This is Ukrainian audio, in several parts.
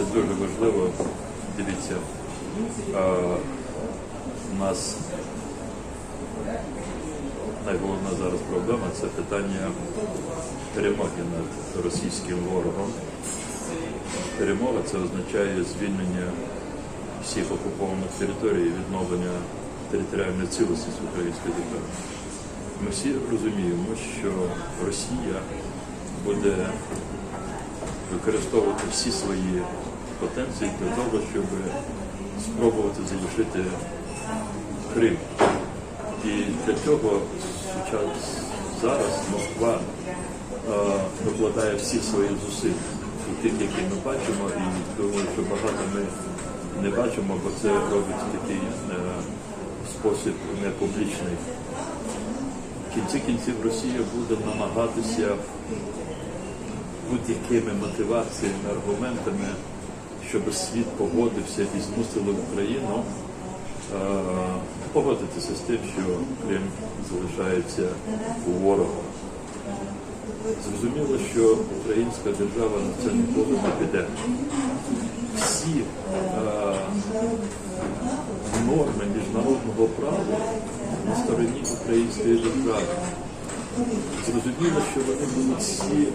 це дуже важливо. Дивіться, у нас найголовна зараз проблема це питання перемоги над російським ворогом. Перемога це означає звільнення всіх окупованих територій і відновлення територіальної цілісності української держави. Ми всі розуміємо, що Росія буде використовувати всі свої потенції для того, щоб спробувати залишити Крим. І для цього зараз, Москва е, докладає всі свої зусилля. Тих, які ми бачимо, і думаю, що багато ми не бачимо, бо це робить такий е, спосіб не публічний. В кінці кінців Росія буде намагатися будь-якими мотиваціями, аргументами, щоб світ погодився і змусили Україну е, погодитися з тим, що Крим залишається у ворога. Зрозуміло, що українська держава на це ніколи не піде. Всі е, норми міжнародного права на стороні української держави. Зрозуміло, що вони будуть всі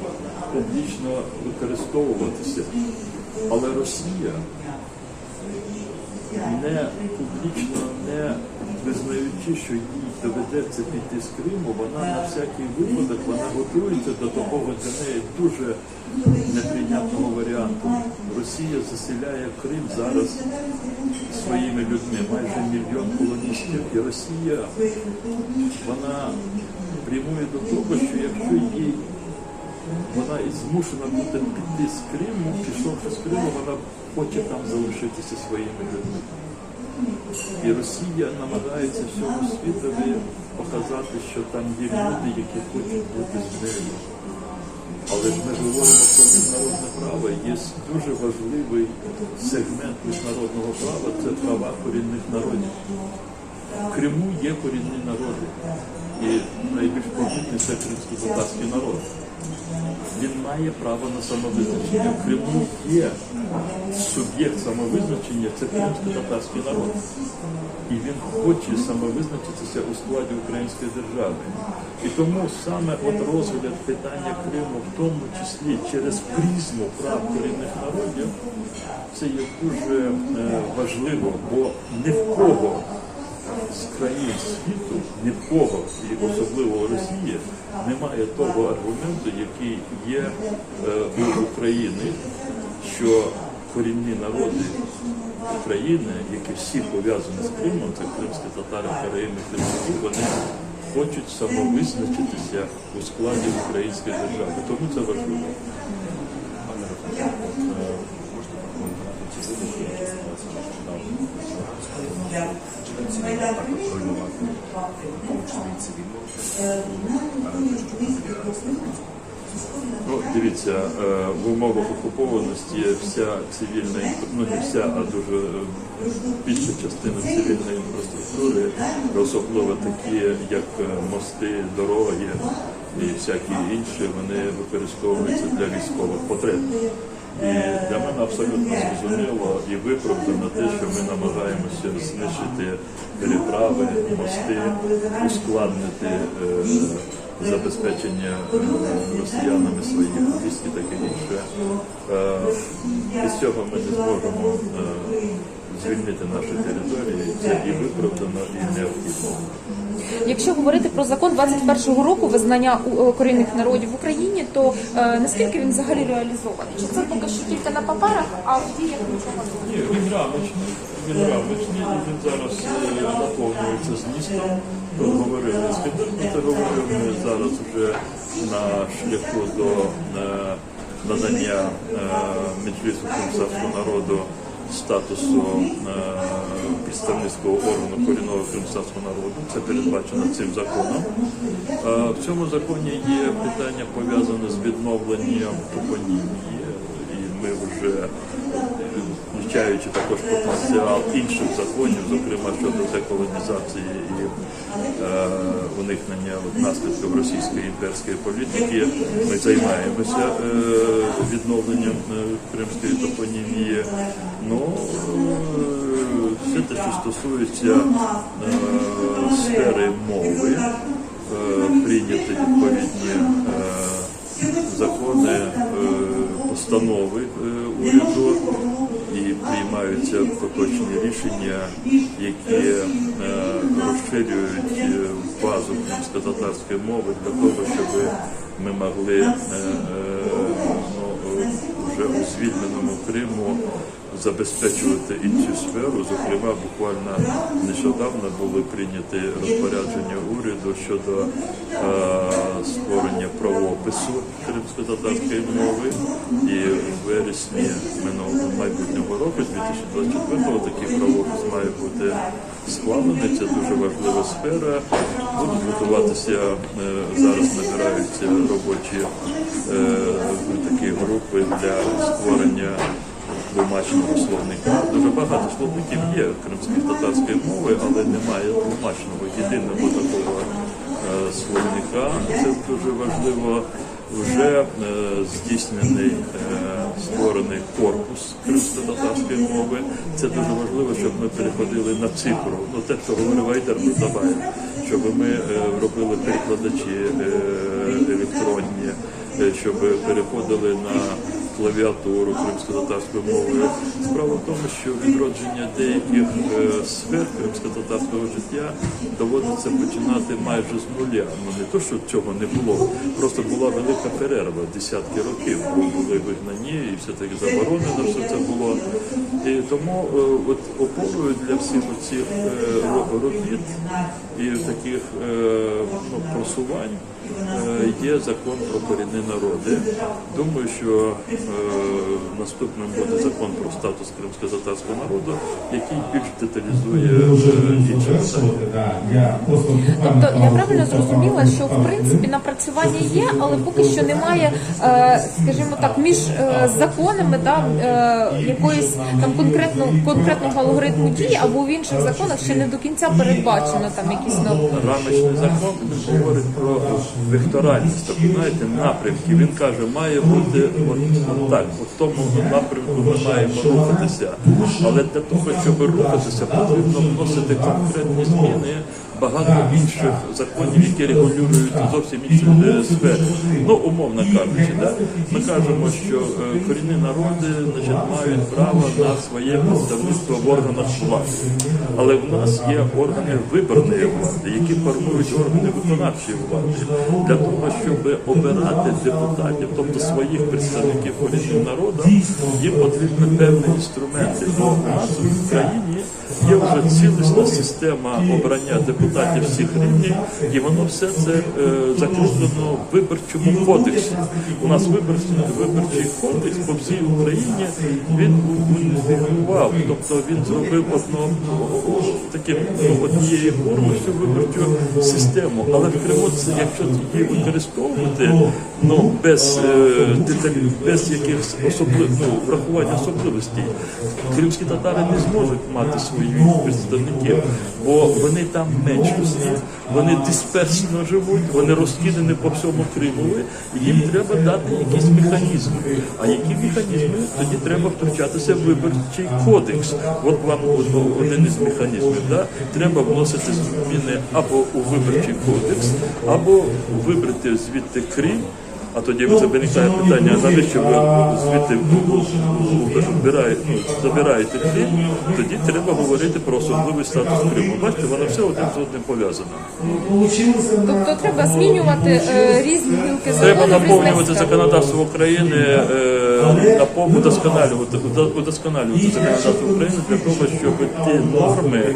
публічно використовуватися. Але Росія не публічно не визнаючи, що їй доведеться піти з Криму, вона на всякий випадок вона готується до такого для неї дуже неприйнятного варіанту. Росія заселяє Крим зараз своїми людьми, майже мільйон колоністів, і Росія вона прямує до того, що якщо їй вона і змушена буде піти з Криму, пішовши з Криму, вона хоче там залишитися своїми людьми. І Росія намагається всьому світові показати, що там є люди, які хочуть бути з нею. Але ж ми говоримо про міжнародне право. Є дуже важливий сегмент міжнародного права це права корінних народів. В Криму є корінні народи. І це кримсько-татарський народ. Він має право на самовизначення. В Криму є суб'єкт самовизначення, це кримсько-татарський народ. І він хоче самовизначитися у складі української держави. І тому саме от розгляд питання Криму, в тому числі через призму прав корінних народів, це є дуже е, важливо, бо ні в кого з країн світу, ні в кого, і особливо Росії, немає того аргументу, який є е, у України, що корінні народи України, які всі пов'язані з Кримом, це кримські татари, караїми, кримські, вони хочуть самовизначитися у складі української держави. Тому це важливо. Пане Ну, дивіться, е, в умовах окупованості вся цивільна ну не вся, а дуже е, більша частина цивільної інфраструктури, особливо такі, як е, мости, дороги і всякі інші, вони використовуються для військових потреб. І для мене абсолютно зрозуміло і виправдано те, що ми намагаємося знищити переправи, мости, ускладнити е, забезпечення росіянами своїх військ і таке інше. Е, Без цього ми не зможемо е, звільнити наші території. Це і виправдано, і необхідно. Якщо говорити про закон 21-го року визнання у- корінних народів в Україні, то е, наскільки він взагалі реалізований? Чи це поки що тільки на паперах, а в діях нічого немає? Ні, він рамочний, він рамочний, і він зараз наповнюється змістом. Говорили з Федером, говорив, ми зараз вже на шляху до е, надання е, Меджлісу Кримсарського народу статусу е, представницького органу корінного кримсарського народу. Це передбачено цим законом. В цьому законі є питання пов'язане з відновленням топонімії, вже вивчаючи також потенціал інших законів, зокрема щодо деколонізації і е, уникнення наслідків російської імперської політики, ми займаємося е, відновленням е, кримської топонімії. Ну, е, все те, що стосується е, приймаються поточні рішення, які е, розширюють е, базу кримсько-татарської мови для того, щоб ми могли е, ну, вже у звільненому Криму забезпечувати і цю сферу. Зокрема, буквально нещодавно були прийняті розпорядження уряду щодо е, створення правопису кримсько-татарської мови. І в вересні минулого майбутнього року, 2024-го, такий правопис має бути схвалений. Це дуже важлива сфера. Будуть готуватися е, зараз набираються робочі е, такі групи для створення тлумачного словника. Дуже багато словників є кримської татарської мови, але немає тлумачного єдиного такого е, словника. Це дуже важливо. Вже е, здійснений е, створений корпус кримсько-татарської мови. Це дуже важливо, щоб ми переходили на цифру. Ну те, що говорив Айдар Муртабаєв, щоб ми робили перекладачі електронні, щоб переходили на клавіатуру кримсько-татарською мовою. Справа в тому, що відродження деяких е, сфер кримсько-татарського життя доводиться починати майже з нуля. Ну не то, що цього не було, просто була велика перерва, десятки років, були вигнані і все таки заборонено все це було. І тому е, от опорою для всіх цих робіт і таких е, ну, просувань е, є закон про корінні народи. Думаю, що е, наступним буде закон про статус кримсько-татарського народу, який більш деталізує е, інші питання. Тобто я правильно зрозуміла, що в принципі напрацювання є, але поки що немає, е, скажімо так, між е, законами да, е, якоїсь там конкретно конкретного алгоритму дії або в інших законах ще не до кінця передбачено там якісь нові. Рамочний закон говорить про векторальність, тобто знаєте, напрямки. Він каже, має бути так, у тому напрямку ми маємо рухатися. Але для того, щоб рухатися, потрібно вносити конкретні зміни. Багато інших законів, які регулюють зовсім інші е, сфери. Ну, умовно кажучи, да? ми кажемо, що е, корінні народи значить, мають право на своє представництво в органах влади. Але в нас є органи виборної влади, які формують органи виконавчої влади для того, щоб обирати депутатів, тобто своїх представників корінним народам, їм потрібні певні інструменти. Бо у нас в країні є вже цілісна система обрання депутатів всіх рівнів, і воно все це е, закріплено в виборчому кодексі. У нас виборчий, виборчий кодекс по всій Україні він унифікував, тобто він зробив одно таким ну, однією повністю виборчу систему. Але в Криму це, якщо її використовувати, ну без е, без якихось особливих ну, врахування особливостей, кримські татари не зможуть мати своїх представників, бо вони там меншості, вони дисперсно живуть, вони розкидані по всьому Кримові, і їм треба дати якісь механізми. А які механізми? Тоді треба втручатися в виборчий кодекс. От вам один із механізмів. Да? Треба вносити зміни або у виборчий кодекс, або вибрати звідти Крим. А тоді ви виникає питання, а навіщо ви звідти вбираєте, ну, забираєте Крим, тоді треба говорити про особливий статус Криму. Бачите, воно все один з одним пов'язано. Тобто треба змінювати е, різні гілки Треба закону Треба наповнювати законодавство України, е, напов- удосконалювати, удо- удосконалювати законодавство України для того, щоб ті норми,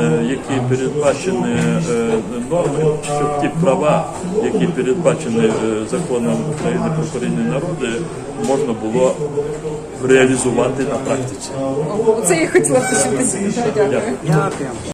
е, які передбачені е, норми, щоб ті права, які передбачені е, законом України про корінні народи, можна було реалізувати на практиці. Оце я хотіла почути. Дякую.